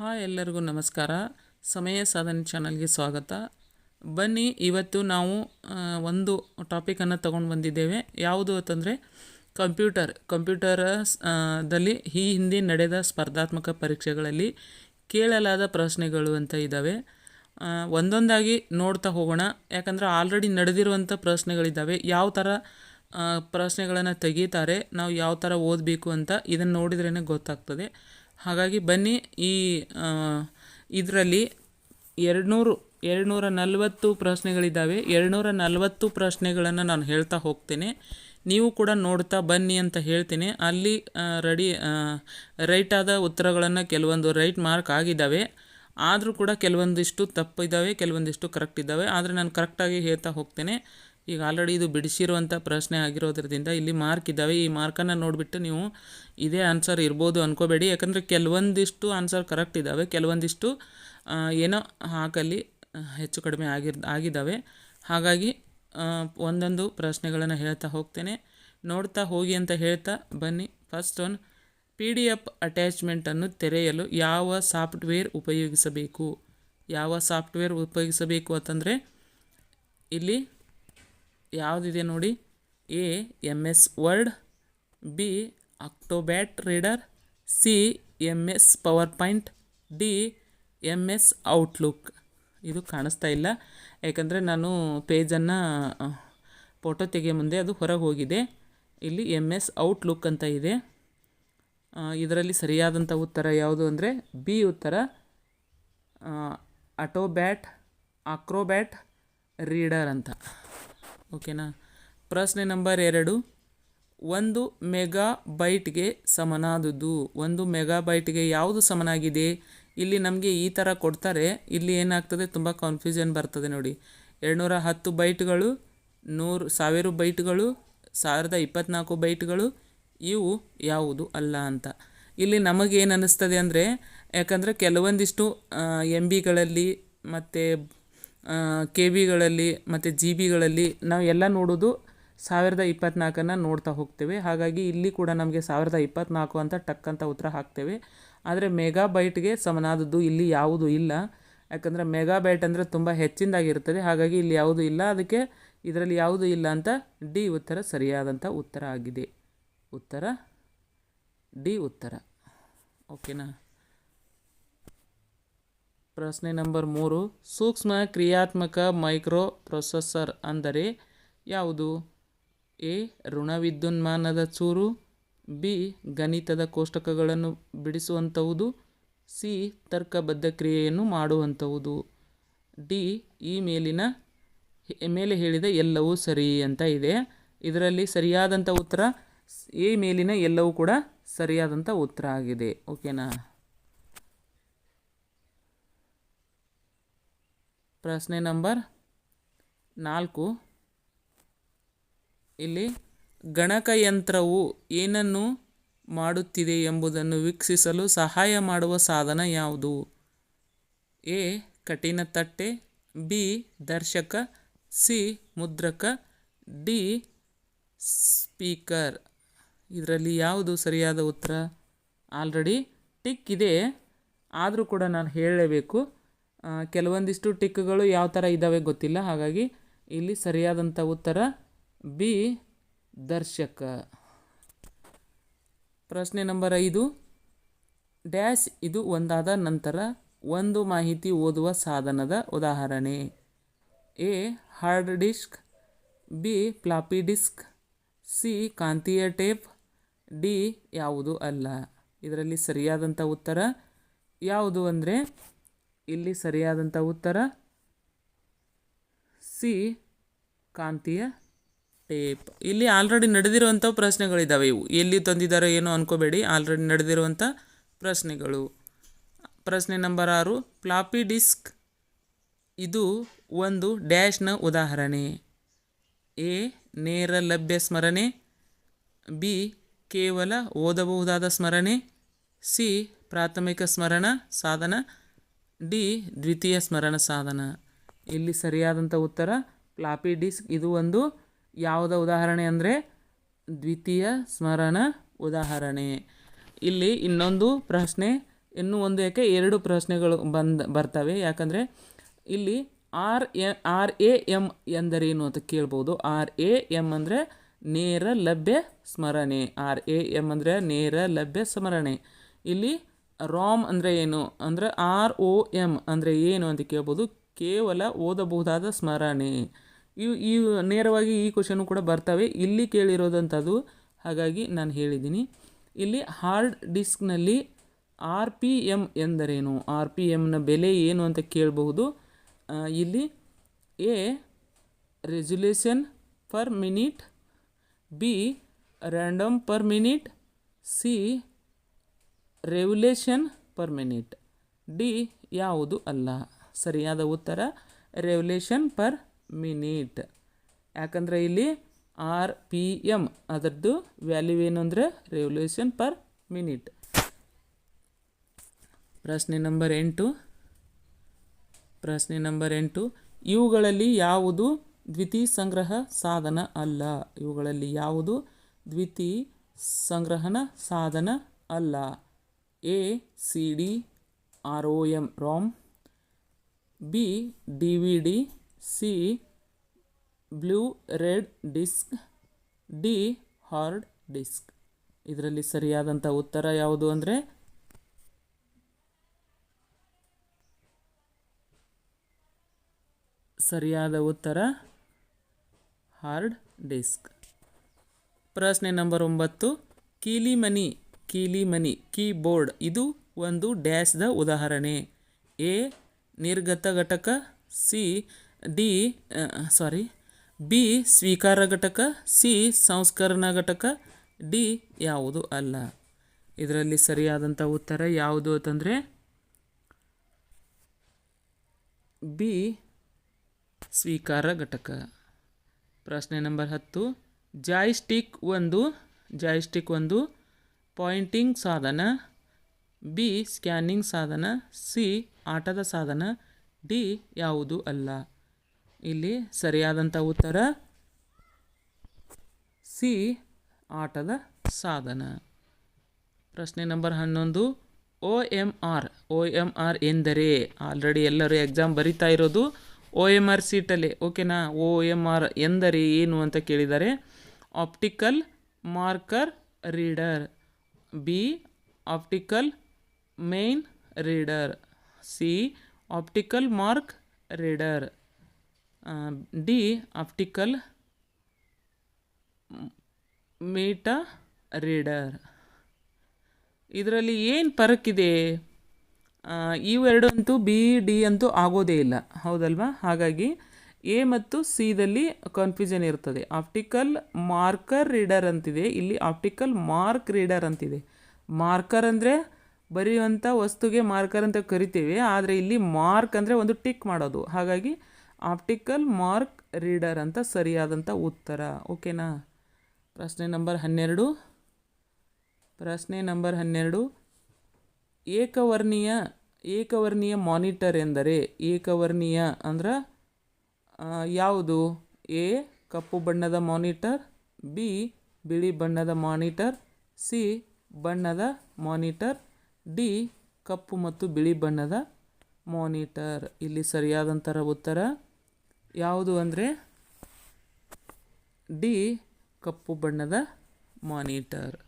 Hi ಎಲ್ಲರಿಗೂ ನಮಸ್ಕಾರ. ಸಮಯ ಸಾಧನೆ ಚಾನಲ್ಗೆ ಸ್ವಾಗತ. ಬನ್ನಿ, ಇವತ್ತು ನಾವು ಒಂದು ಟಾಪಿಕನ್ನು ತಗೊಂಡು ಬಂದಿದ್ದೇವೆ. ಯಾವುದು ಅಂತಂದರೆ, ಕಂಪ್ಯೂಟರ್. ಕಂಪ್ಯೂಟರ್ ದಲ್ಲಿ ಈ ಹಿಂದೆ ನಡೆದ ಸ್ಪರ್ಧಾತ್ಮಕ ಪರೀಕ್ಷೆಗಳಲ್ಲಿ ಕೇಳಲಾದ ಪ್ರಶ್ನೆಗಳು ಅಂತ ಇದ್ದಾವೆ ಒಂದೊಂದಾಗಿ ನೋಡ್ತಾ ಹೋಗೋಣ. ಯಾಕಂದರೆ ಆಲ್ರೆಡಿ ನಡೆದಿರುವಂಥ ಪ್ರಶ್ನೆಗಳಿದ್ದಾವೆ ಯಾವ ಥರ ಪ್ರಶ್ನೆಗಳನ್ನು ತೆಗೀತಾರೆ, ನಾವು ಯಾವ ಥರ ಓದಬೇಕು ಅಂತ ಇದನ್ನು ನೋಡಿದ್ರೇ ಗೊತ್ತಾಗ್ತದೆ. ಹಾಗಾಗಿ ಬನ್ನಿ ಈ ಇದರಲ್ಲಿ ಎರಡುನೂರು, ಎರಡುನೂರ ನಲವತ್ತು ಪ್ರಶ್ನೆಗಳಿದ್ದಾವೆ. ಎರಡುನೂರ ನಲವತ್ತು ಪ್ರಶ್ನೆಗಳನ್ನು ನಾನು ಹೇಳ್ತಾ ಹೋಗ್ತೇನೆ. ನೀವು ಕೂಡ ನೋಡ್ತಾ ಬನ್ನಿ ಅಂತ ಹೇಳ್ತೀನಿ. ಅಲ್ಲಿ ರೆಡಿ ರೈಟ್ ಆದ ಉತ್ತರಗಳನ್ನು ಕೆಲವೊಂದು ರೈಟ್ ಮಾರ್ಕ್ ಆಗಿದ್ದಾವೆ. ಆದರೂ ಕೂಡ ಕೆಲವೊಂದಿಷ್ಟು ತಪ್ಪಿದ್ದಾವೆ ಕೆಲವೊಂದಿಷ್ಟು ಕರೆಕ್ಟ್ ಇದ್ದಾವೆ. ಆದರೆ ನಾನು ಕರೆಕ್ಟಾಗಿ ಹೇಳ್ತಾ ಹೋಗ್ತೇನೆ. ಈಗ ಆಲ್ರೆಡಿ ಇದು ಬಿಡಿಸಿರುವಂಥ ಪ್ರಶ್ನೆ ಆಗಿರೋದ್ರಿಂದ ಇಲ್ಲಿ ಮಾರ್ಕ್ ಇದ್ದಾವೆ ಈ ಮಾರ್ಕನ್ನು ನೋಡಿಬಿಟ್ಟು ನೀವು ಇದೇ ಆನ್ಸರ್ ಇರ್ಬೋದು ಅಂದ್ಕೋಬೇಡಿ ಯಾಕಂದರೆ ಕೆಲವೊಂದಿಷ್ಟು ಆನ್ಸರ್ ಕರೆಕ್ಟ್ ಇದ್ದಾವೆ ಕೆಲವೊಂದಿಷ್ಟು ಏನೋ ಹಾಕಲ್ಲಿ ಹೆಚ್ಚು ಕಡಿಮೆ ಆಗಿರ್ ಆಗಿದ್ದಾವೆ ಹಾಗಾಗಿ ಒಂದೊಂದು ಪ್ರಶ್ನೆಗಳನ್ನು ಹೇಳ್ತಾ ಹೋಗ್ತೇನೆ. ನೋಡ್ತಾ ಹೋಗಿ ಅಂತ ಹೇಳ್ತಾ ಬನ್ನಿ. First one P D F ಅಟ್ಯಾಚ್ಮೆಂಟನ್ನು ತೆರೆಯಲು ಯಾವ ಸಾಫ್ಟ್ವೇರ್ ಉಪಯೋಗಿಸಬೇಕು? ಯಾವ ಸಾಫ್ಟ್ವೇರ್ ಉಪಯೋಗಿಸಬೇಕು ಅಂತಂದರೆ, ಇಲ್ಲಿ ಯಾವುದಿದೆ ನೋಡಿ? A M S word, B Acrobat reader, C M S power point, D M S outlook. ಇದು ಕಾಣಿಸ್ತಾ ಇಲ್ಲ. ಯಾಕಂದರೆ ನಾನು ಪೇಜನ್ನು ಫೋಟೋ ತೆಗೆಯ ಮುಂದೆ ಅದು ಹೊರಗೆ ಹೋಗಿದೆ. ಇಲ್ಲಿ ಎಂ ಎಸ್ ಔಟ್ಲುಕ್ ಅಂತ ಇದೆ. ಇದರಲ್ಲಿ ಸರಿಯಾದಂಥ ಉತ್ತರ ಯಾವುದು ಅಂದರೆ ಬಿ ಉತ್ತರ. ಆಟೋಬ್ಯಾಟ್, ಆಕ್ರೋಬ್ಯಾಟ್, ರೀಡರ್ ಅಂತ. ಓಕೆನಾ? ಪ್ರಶ್ನೆ ನಂಬರ್ ಎರಡು. ಒಂದು ಮೆಗಾ ಬೈಟ್ಗೆ ಸಮನಾದದ್ದು. ಒಂದು ಮೆಗಾ ಬೈಟ್ಗೆ ಯಾವುದು ಸಮನಾಗಿದೆ? ಇಲ್ಲಿ ನಮಗೆ ಈ ಥರ ಕೊಡ್ತಾರೆ. ಇಲ್ಲಿ ಏನಾಗ್ತದೆ? ತುಂಬ ಕನ್ಫ್ಯೂಷನ್ ಬರ್ತದೆ ನೋಡಿ. ಎರಡುನೂರ ಹತ್ತು ಬೈಟ್ಗಳು, ನೂರು, ಸಾವಿರ ಬೈಟ್ಗಳು, ಸಾವಿರದ ಇಪ್ಪತ್ನಾಲ್ಕು ಬೈಟ್ಗಳು, ಇವು ಯಾವುದು ಅಲ್ಲ ಅಂತ. ಇಲ್ಲಿ ನಮಗೇನು ಅನ್ನಿಸ್ತದೆ ಅಂದರೆ, ಯಾಕಂದರೆ ಕೆಲವೊಂದಿಷ್ಟು ಎಂ ಬಿಗಳಲ್ಲಿ ಮತ್ತು ಕೆ ಬಿಗಳಲ್ಲಿ ಮತ್ತು ಜಿ ಬಿಗಳಲ್ಲಿ ನಾವು ಎಲ್ಲ ನೋಡೋದು ಸಾವಿರದ ಇಪ್ಪತ್ನಾಲ್ಕನ್ನು ನೋಡ್ತಾ ಹೋಗ್ತೇವೆ. ಹಾಗಾಗಿ ಇಲ್ಲಿ ಕೂಡ ನಮಗೆ ಸಾವಿರದ ಇಪ್ಪತ್ನಾಲ್ಕು ಅಂತ ಟಕ್ ಅಂತ ಉತ್ತರ ಹಾಕ್ತೇವೆ. ಆದರೆ ಮೆಗಾ ಬೈಟ್ಗೆ ಸಮನಾದದ್ದು ಇಲ್ಲಿ ಯಾವುದು ಇಲ್ಲ. ಯಾಕಂದರೆ ಮೆಗಾ ಬೈಟ್ ಅಂದರೆ ತುಂಬ ಹೆಚ್ಚಿಂದಾಗಿರ್ತದೆ ಹಾಗಾಗಿ ಇಲ್ಲಿ ಯಾವುದು ಇಲ್ಲ. ಅದಕ್ಕೆ ಇದರಲ್ಲಿ ಯಾವುದು ಇಲ್ಲ ಅಂತ ಡಿ ಉತ್ತರ ಸರಿಯಾದಂಥ ಉತ್ತರ ಆಗಿದೆ. ಉತ್ತರ ಡಿ ಉತ್ತರ. ಓಕೆನಾ? ಪ್ರಶ್ನೆ ನಂಬರ್ ಮೂರು, ಸೂಕ್ಷ್ಮ ಕ್ರಿಯಾತ್ಮಕ ಮೈಕ್ರೋ ಪ್ರೊಸೆಸರ್ ಅಂದರೆ ಯಾವುದು? ಎ, ಋಣವಿದ್ಯುನ್ಮಾನದ ಚೂರು, ಬಿ, ಗಣಿತದ ಕೋಷ್ಟಕಗಳನ್ನು ಬಿಡಿಸುವಂಥವುದು ಸಿ ತರ್ಕಬದ್ಧ ಕ್ರಿಯೆಯನ್ನು ಮಾಡುವಂಥವುದು ಡಿ, ಈ ಮೇಲಿನ ಮೇಲೆ ಹೇಳಿದ ಎಲ್ಲವೂ ಸರಿ ಅಂತ ಇದೆ. ಇದರಲ್ಲಿ ಸರಿಯಾದಂಥ ಉತ್ತರ, ಎ ಮೇಲಿನ ಎಲ್ಲವೂ ಕೂಡ ಸರಿಯಾದಂಥ ಉತ್ತರ ಆಗಿದೆ. ಓಕೆನಾ? ಪ್ರಶ್ನೆ ನಂಬರ್ ನಾಲ್ಕು. ಇಲ್ಲಿ ಗಣಕಯಂತ್ರವು ಏನನ್ನು ಮಾಡುತ್ತಿದೆ ಎಂಬುದನ್ನು ವೀಕ್ಷಿಸಲು ಸಹಾಯ ಮಾಡುವ ಸಾಧನ ಯಾವುದು? ಎ, ಕಠಿಣ ತಟ್ಟೆ, ಬಿ, ದರ್ಶಕ, ಸಿ, ಮುದ್ರಕ, ಡಿ, ಸ್ಪೀಕರ್. ಇದರಲ್ಲಿ ಯಾವುದು ಸರಿಯಾದ ಉತ್ತರ? ಆಲ್ರೆಡಿ ಟಿಕ್ ಇದೆ, ಆದರೂ ಕೂಡ ನಾನು ಹೇಳಲೇಬೇಕು. ಕೆಲವೊಂದಿಷ್ಟು ಟಿಕ್ಗಳು ಯಾವ ಥರ ಇದ್ದಾವೆ ಗೊತ್ತಿಲ್ಲ. ಹಾಗಾಗಿ ಇಲ್ಲಿ ಸರಿಯಾದಂಥ ಉತ್ತರ ಬಿ, ದರ್ಶಕ. ಪ್ರಶ್ನೆ ನಂಬರ್ ಐದು. ಡ್ಯಾಶ್ ಇದು ಒಂದಾದ ನಂತರ ಒಂದು ಮಾಹಿತಿ ಓದುವ ಸಾಧನದ ಉದಾಹರಣೆ. A, hard disk, B, floppy disk, C, ಕಾಂತೀಯ ಟೇಪ್, ಡಿ, ಯಾವುದು ಅಲ್ಲ. ಇದರಲ್ಲಿ ಸರಿಯಾದಂಥ ಉತ್ತರ ಯಾವುದು ಅಂದರೆ ಇಲ್ಲಿ ಸರಿಯಾದಂಥ ಉತ್ತರ ಸಿ, ಕಾಂತೀಯ ಟೇಪ್. ಇಲ್ಲಿ ಆಲ್ರೆಡಿ ನಡೆದಿರುವಂಥ ಪ್ರಶ್ನೆಗಳಿದ್ದಾವೆ ಇವು. ಎಲ್ಲಿ ತಂದಿದ್ದಾರೋ ಏನೋ ಅನ್ಕೋಬೇಡಿ. ಆಲ್ರೆಡಿ ನಡೆದಿರುವಂಥ ಪ್ರಶ್ನೆಗಳು. ಪ್ರಶ್ನೆ ನಂಬರ್ ಆರು, ಫ್ಲಾಪಿ ಡಿಸ್ಕ್. ಇದು ಒಂದು ಡ್ಯಾಶ್ನ ಉದಾಹರಣೆ. ಎ, ನೇರ ಲಭ್ಯ ಸ್ಮರಣೆ. ಬಿ, ಕೇವಲ ಓದಬಹುದಾದ ಸ್ಮರಣೆ. ಸಿ, ಪ್ರಾಥಮಿಕ ಸ್ಮರಣ, ಸಾಧನ. ಡಿ ದ್ವಿತೀಯ ಸ್ಮರಣ ಸಾಧನ. ಇಲ್ಲಿ ಸರಿಯಾದಂಥ ಉತ್ತರ ಫ್ಲಾಪಿ ಡಿಸ್ಕ್ ಇದು ಒಂದು ಯಾವುದ ಉದಾಹರಣೆ ಅಂದರೆ ದ್ವಿತೀಯ ಸ್ಮರಣ ಉದಾಹರಣೆ. ಇಲ್ಲಿ ಇನ್ನೊಂದು ಪ್ರಶ್ನೆ, ಇನ್ನೂ ಒಂದು ಯಾಕೆ ಎರಡು ಪ್ರಶ್ನೆಗಳು ಬಂದ ಬರ್ತವೆ. ಯಾಕಂದರೆ ಇಲ್ಲಿ R A R A M ಎಂದರೇನು ಅಂತ ಕೇಳ್ಬೋದು. ಆರ್ ಎ ಎಂ ಅಂದರೆ ನೇರ ಲಭ್ಯ ಸ್ಮರಣೆ. ಆರ್ ಎ ಎಂ ಅಂದರೆ ನೇರ ಲಭ್ಯ ಸ್ಮರಣೆ. ಇಲ್ಲಿ ರಾಮ್ ಅಂದರೆ ಏನು? ಅಂದರೆ ಆರ್ ಒ ಎಂ ಅಂದರೆ ಏನು ಅಂತ ಕೇಳ್ಬೋದು. ಕೇವಲ ಓದಬಹುದಾದ ಸ್ಮರಣೆ. ಇವು, ಈ ನೇರವಾಗಿ ಈ ಕ್ವಶನು ಕೂಡ ಬರ್ತವೆ. ಇಲ್ಲಿ ಕೇಳಿರೋದಂಥದ್ದು, ಹಾಗಾಗಿ ನಾನು ಹೇಳಿದ್ದೀನಿ. ಇಲ್ಲಿ ಹಾರ್ಡ್ ಡಿಸ್ಕ್ನಲ್ಲಿ ಆರ್ ಪಿ ಎಂ ಎಂದರೇನು? ಆರ್ ಪಿ ಎಮ್ನ ಬೆಲೆ ಏನು ಅಂತ ಕೇಳಬಹುದು. ಇಲ್ಲಿ A, resolution per minute, B, random per minute, C revolution per minute. D ಯಾವುದು ಅಲ್ಲ. ಸರಿಯಾದ ಉತ್ತರ, ರೆವ್ಯುಲೇಷನ್ ಪರ್ ಮಿನಿಟ್. ಯಾಕಂದರೆ ಇಲ್ಲಿ ಆರ್ ಪಿ ಎಂ ಅದರದ್ದು ವ್ಯಾಲ್ಯೂ ಏನು ಅಂದರೆ ರೆವ್ಯುಲೇಷನ್ ಪರ್ ಮಿನಿಟ್. ಪ್ರಶ್ನೆ ನಂಬರ್ ಎಂಟು. ಪ್ರಶ್ನೆ ನಂಬರ್ ಎಂಟು. ಇವುಗಳಲ್ಲಿ ಯಾವುದು ದ್ವಿತೀಯ ಸಂಗ್ರಹ ಸಾಧನ ಅಲ್ಲ? ಇವುಗಳಲ್ಲಿ ಯಾವುದು ದ್ವಿತೀಯ ಸಂಗ್ರಹಣ ಸಾಧನ ಅಲ್ಲ? A C D R O M ROM B D V D C blu-ray disc D hard disk ಇದರಲ್ಲಿ ಸರಿಯಾದಂಥ ಉತ್ತರ ಯಾವುದು ಅಂದರೆ? ಸರಿಯಾದ ಉತ್ತರ ಹಾರ್ಡ್ ಡಿಸ್ಕ್ ಪ್ರಶ್ನೆ ನಂಬರ್ ಒಂಬತ್ತು, ಕೀಲಿಮನಿ ಕೀಲಿಮನಿ, ಕೀಬೋರ್ಡ್ ಇದು ಒಂದು ಡ್ಯಾಶ್ದ ಉದಾಹರಣೆ. ಎ ನಿರ್ಗತ ಘಟಕ ಸಿ, ಡಿ ಸಾರಿ, ಬಿ, ಸ್ವೀಕಾರ ಘಟಕ, ಸಿ, ಸಂಸ್ಕರಣಾ ಘಟಕ, ಡಿ ಯಾವುದು ಅಲ್ಲ. ಇದರಲ್ಲಿ ಸರಿಯಾದಂಥ ಉತ್ತರ ಯಾವುದು ಅಂತಂದರೆ, ಬಿ, ಸ್ವೀಕಾರ ಘಟಕ. ಪ್ರಶ್ನೆ ನಂಬರ್ ಹತ್ತು, ಜಾಯ್ಸ್ಟಿಕ್ ಒಂದು ಜಾಯ್ಸ್ಟಿಕ್ ಒಂದು ಪಾಯಿಂಟಿಂಗ್ ಸಾಧನ, ಬಿ ಸ್ಕ್ಯಾನಿಂಗ್ ಸಾಧನ, ಸಿ ಆಟದ ಸಾಧನ, ಡಿ ಯಾವುದು ಅಲ್ಲ. ಇಲ್ಲಿ ಸರಿಯಾದಂಥ ಉತ್ತರ, ಸಿ ಆಟದ ಸಾಧನ. ಪ್ರಶ್ನೆ ನಂಬರ್ ಹನ್ನೊಂದು O M R O M R ಎಂದರೆ ಆಲ್ರೆಡಿ ಎಲ್ಲರೂ ಎಕ್ಸಾಮ್ ಬರಿತಾ ಇರೋದು ಒ ಎಂ ಆರ್ ಸೀಟಲ್ಲಿ, ಓಕೆನಾ? ಒ ಎಂ ಆರ್ ಎಂದರೆ ಏನು ಅಂತ ಕೇಳಿದ್ದಾರೆ. Optical marker reader. B, optical main reader. C, optical mark reader. D, optical meter reader. ಇದರಲ್ಲಿ ಏನು ಪರಕ್ಕಿದೆ? ಇವೆರಡಂತೂ ಬಿ, ಡಿ ಅಂತೂ ಆಗೋದೇ ಇಲ್ಲ. ಹೌದಲ್ವಾ? ಹಾಗಾಗಿ ಎ ಮತ್ತು ಸಿದಲ್ಲಿ ಕನ್ಫ್ಯೂಷನ್ ಇರ್ತದೆ. ಆಪ್ಟಿಕಲ್ ಮಾರ್ಕರ್ ರೀಡರ್ ಅಂತಿದೆ. ಇಲ್ಲಿ ಆಪ್ಟಿಕಲ್ ಮಾರ್ಕ್ ರೀಡರ್ ಅಂತಿದೆ. ಮಾರ್ಕರ್ ಅಂದರೆ ಬರೆಯುವಂಥ ವಸ್ತುಗೆ ಮಾರ್ಕರ್ ಅಂತ ಕರಿತೀವಿ. ಆದರೆ ಇಲ್ಲಿ ಮಾರ್ಕ್ ಅಂದರೆ ಒಂದು ಟಿಕ್ ಮಾಡೋದು. ಹಾಗಾಗಿ ಆಪ್ಟಿಕಲ್ ಮಾರ್ಕ್ ರೀಡರ್ ಅಂತ ಸರಿಯಾದಂಥ ಉತ್ತರ. ಓಕೆನಾ ಪ್ರಶ್ನೆ ನಂಬರ್ ಹನ್ನೆರಡು. ಪ್ರಶ್ನೆ ನಂಬರ್ ಹನ್ನೆರಡು. ಏಕವರ್ಣೀಯ ಏಕವರ್ಣೀಯ ಮಾನಿಟರ್ ಎಂದರೆ ಏಕವರ್ಣೀಯ ಅಂದ್ರೆ ಯಾವುದು? ಎ, ಕಪ್ಪು ಬಣ್ಣದ ಮಾನಿಟರ್. ಬಿ, ಬಿಳಿ ಬಣ್ಣದ ಮಾನಿಟರ್. ಸಿ, ಬಣ್ಣದ ಮಾನಿಟರ್. ಡಿ, ಕಪ್ಪು ಮತ್ತು ಬಿಳಿ ಬಣ್ಣದ ಮಾನಿಟರ್. ಇಲ್ಲಿ ಸರಿಯಾದಂಥರ ಉತ್ತರ. ಯಾವುದು ಅಂದರೆ? ಡಿ, ಕಪ್ಪು ಬಣ್ಣದ ಮಾನಿಟರ್.